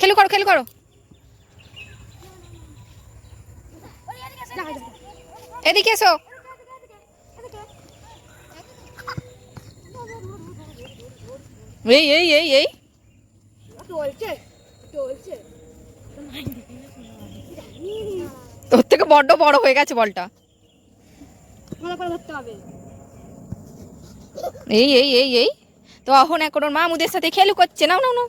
খেলু করো খেলু করো। এদিকে এসে। এদিকে এদিকে এসো এই এই। এই এই তোর থেকে বড্ড বড় হয়ে গেছে বলটা। এই এই এই এই। তো এখন এখন ওর মামুদের সাথে খেলু করছে। নাও নাও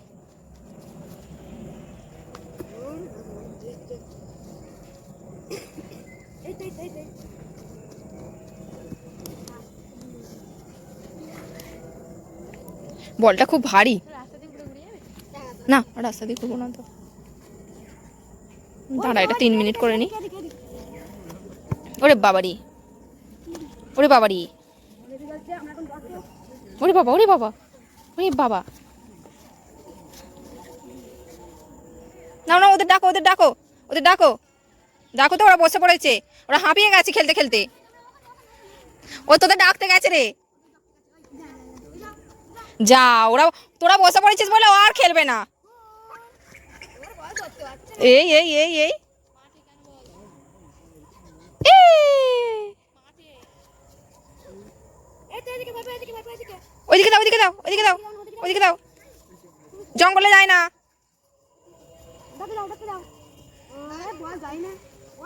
বলটা খুব ভারী। না, রাস্তা দিয়ে করব না তো। দাঁড়া, এটা তিন মিনিট করে নি। ওরে বাবারি। ওরে বাবারি ওরে বাবা ওরে বাবা। ওরে বাবা। না না ওদের ডাকো ওদের ডাকো ওদের ডাকো। ডাকো তো, ওরা বসে পড়েছে। ওরা হাঁপিয়ে গেছে খেলতে খেলতে। ও তোদের ডাকতে গেছে রে। যা, ওরা, তোরা বসে পড়েছিস বলে ও আর খেলবে না। এই এই এই এই। এই তো এদিকে ভাবে এদিকে ভাবে এদিকে ওইদিকে দাও ওইদিকে দাও ওইদিকে দাও ওইদিকে দাও জঙ্গলে যায় না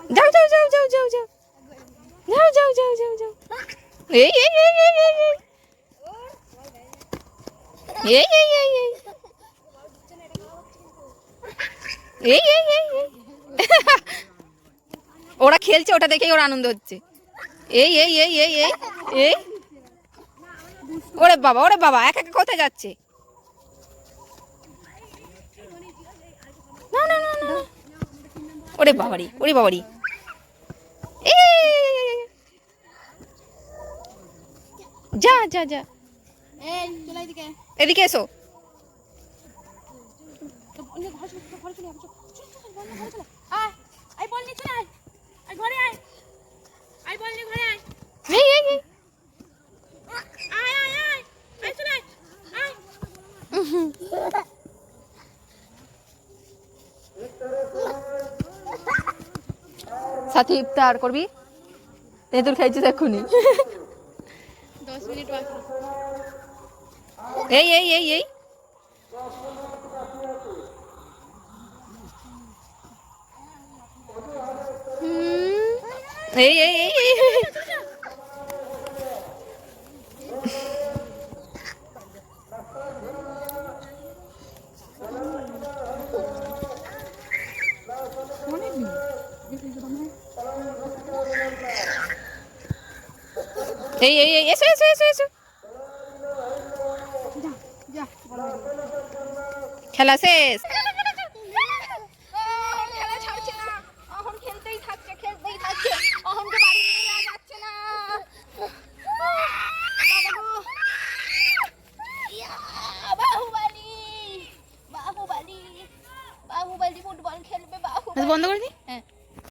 যাও যাও যাও যাও যাও যাও যাও যাও যাও যাও যাও এই এই এই এই এই এই এই এই এই এই এই এই এই এই ওরা খেলছে ওটা দেখেই ওর আনন্দ হচ্ছে এই এই এই এই এই এই ওরে বাবা ওরে বাবা এক এক কোথায় যাচ্ছে? না না না না না। ওরে বাবারি ওরে বাবারি। যা যা যা। এদিকে এসো ঘরে চলে ঘরে আয় আয় বল নিয়ে চলে আয়। আয় ঘরে আয় বল নিয়ে ঘরে আয় এই এই এই আয় আয় আয় আয় চলে আয় আয় সাথে ইফতার করবি? তেঁতুল খাইছিস এক্ষুনি বাকি। এই এই এই এই এই এই এই। এই এই এসো এসো এসো এসো। খেলা শেষ। আচ্ছা, বন্ধ করে দি হ্যাঁ।